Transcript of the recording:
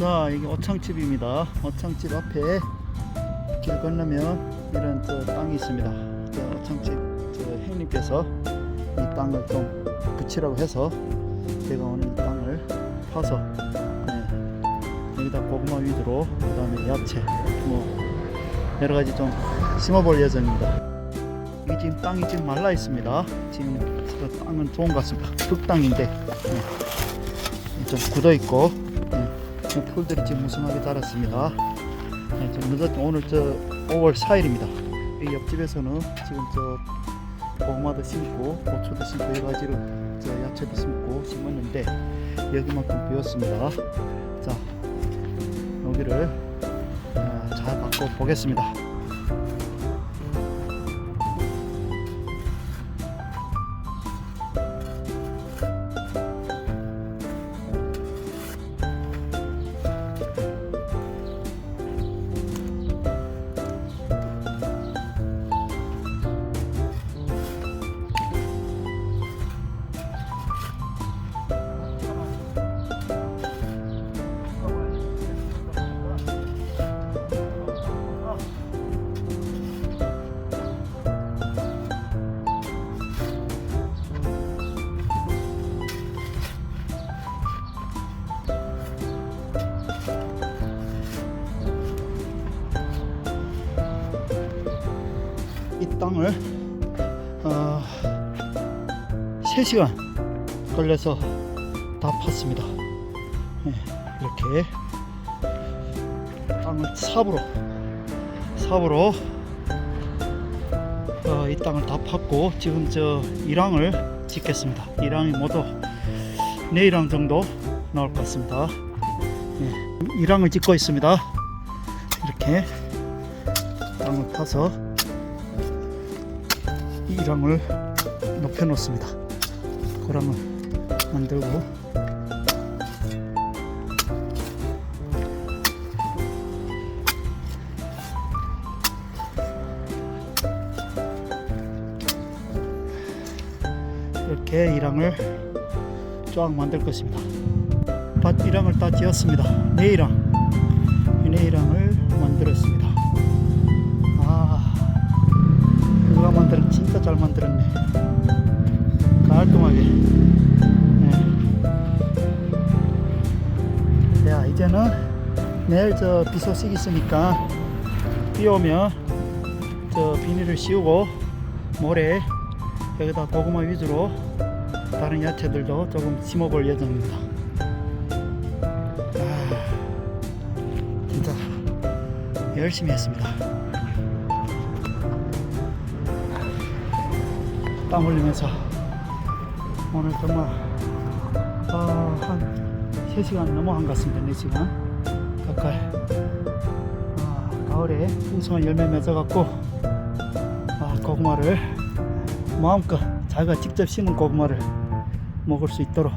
자 여기 오창집입니다. 오창집 앞에 길 건너면 이런 저 땅이 있습니다. 저 오창집 저 형님께서 이 땅을 좀 붙이라고 해서 제가 오늘 이 땅을 파서 네, 여기다 고구마 위주로 그 다음에 야채 뭐 여러 가지 좀 심어볼 예정입니다. 이 지금 땅이 지금 말라 있습니다. 지금 그 땅은 좋은 것 같습니다. 흙 땅인데 네, 좀 굳어 있고 네, 풀들이 지금 무성하게 자랐습니다. 네, 좀 늦었 오늘 저 5월 4일입니다. 이 옆집에서는 지금 저 고구마도 심고 고추도 심고 여러 가지로 저 야채도 심고 심었는데 여기만큼 비었습니다. 자 여기를 아, 잘 바꿔 보겠습니다 땅을 어, 3시간 걸려서 다 팠습니다. 네, 이렇게 땅을 삽으로 삽으로 어, 이 땅을 다 팠고 지금 저 이랑을 짓겠습니다. 이랑이 모두 내일랑 정도 나올 것 같습니다. 네, 이랑을 짓고 있습니다. 이렇게 땅을 파서 이랑을 높여 놓습니다. 고랑을 만들고 이렇게 이랑을 쫙 만들 것입니다. 밭 이랑을 다 지었습니다. 내 이랑 내 이랑을 만들었습니다. 만들었네. 깔끔하게. 네. 야 이제는 내일 저 비 소식 있으니까 비 오면 저 비닐을 씌우고 모레 여기다 고구마 위주로 다른 야채들도 조금 심어볼 예정입니다. 아, 진짜 열심히 했습니다 땀 흘리면서 오늘 정말 아, 한 3시간 넘어 한것 같습니다 4시간. 가까이. 아, 가을에 풍성한 열매 맺어갖고 아, 고구마를 마음껏 자기가 직접 심은 고구마를 먹을 수 있도록